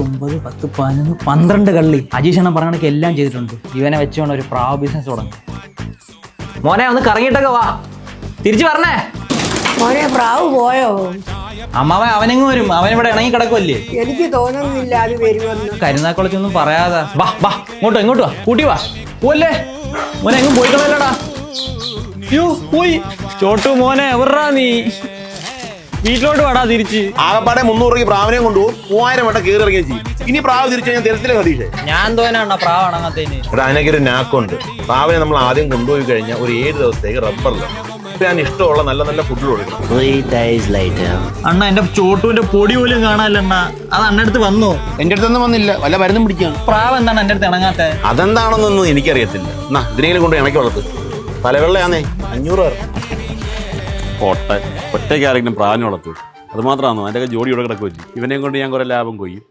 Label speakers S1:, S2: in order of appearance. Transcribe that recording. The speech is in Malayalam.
S1: ഒമ്പത് പത്ത് പതിനൊന്ന് പന്ത്രണ്ട് കള്ളി. അജീഷ് പറഞ്ഞ കണക്ക് എല്ലാം ചെയ്തിട്ടുണ്ട്. ഇവനെ വെച്ചുകൊണ്ട് ഒരു പ്രാവ് ബിസിനസ് തുടങ്ങി. മോനെ ഒന്ന് കറങ്ങിയിട്ടൊക്കെ വാ. തിരിച്ചു പറഞ്ഞേ
S2: മോനെ പ്രാവ് പോയോ?
S1: അമ്മാവൻ അവനെങ്ങ് വരും. അവൻ ഇവിടെ ഇണങ്ങി കിടക്കുമല്ലേ
S2: എനിക്ക് തോന്നുന്നില്ല അത് വരുമെന്ന്.
S1: കരുനാക്കുളത്തൊന്നും പറയാതെ. വാ വാ ഇങ്ങോട്ടോ ഇങ്ങോട്ട് വാ. കൂട്ടി വാ. പോവല്ലേ? മോനെ എങ്ങും പോയിട്ടല്ലടാ യു പോയി. ചോട്ടു മോനെ എവിടാ നീ? വീട്ടിലോട്ട് വാടാ തിരിച്ച്.
S3: ആകപ്പാടെ മുന്നൂറ് രൂപയ്ക്ക് പ്രാവിനെയും കൊണ്ടുപോകും മൂവായിരം വട്ടം കയറി ഇറങ്ങുകയും ചെയ്യും. ഇനി പ്രാവ് തിരിച്ചു കഴിഞ്ഞാൽ തിരത്തിലെ സതീഷേ
S1: ഞാൻ തോന്നാണ് പ്രാവണങ്ങത്തേന്
S3: ഇവിടെ അതിനൊക്കെ ഒരു നാക്കുണ്ട്. പ്രാവിനെ നമ്മൾ ആദ്യം കൊണ്ടുപോയി കഴിഞ്ഞാൽ ഒരു ഏഴ് ദിവസത്തേക്ക് റബ്ബറിലാണ് ഞാൻ ഇഷ്ടമുള്ള നല്ല നല്ല ഫുഡ് കൊടുക്കണം.
S1: അണ്ണ എന്റെ ചോട്ടുവിന്റെ പൊടി പോലും കാണാനല്ല അണ്ണ. അത് അണ്ണടുത്ത് വന്നു?
S3: എന്റെ അടുത്തൊന്നും വന്നില്ല. വല്ല മരുന്നും പിടിക്കാണ്
S1: പ്രാവ് എന്താണ് എന്റെ അടുത്ത് ഇണങ്ങാത്ത
S3: അതെന്താണെന്നൊന്നും എനിക്കറിയത്തില്ല. എന്നാ ഇതിനെങ്കിലും കൊണ്ട് ഇണക്കി വളർത്ത്. പലവെള്ളയാന്നേ അഞ്ഞൂറ് പേർ
S4: ഒട്ട ഒറ്റയ്ക്ക് ആരെങ്കിലും പ്രാധാന്യം വളർത്തു അത് മാത്രമാണോ? അതിന്റെ ജോഡി ഇവിടെ കിടക്കുക ഇവനെയും കൊണ്ട് ഞാൻ കുറേ ലാഭം കൊയ്യും.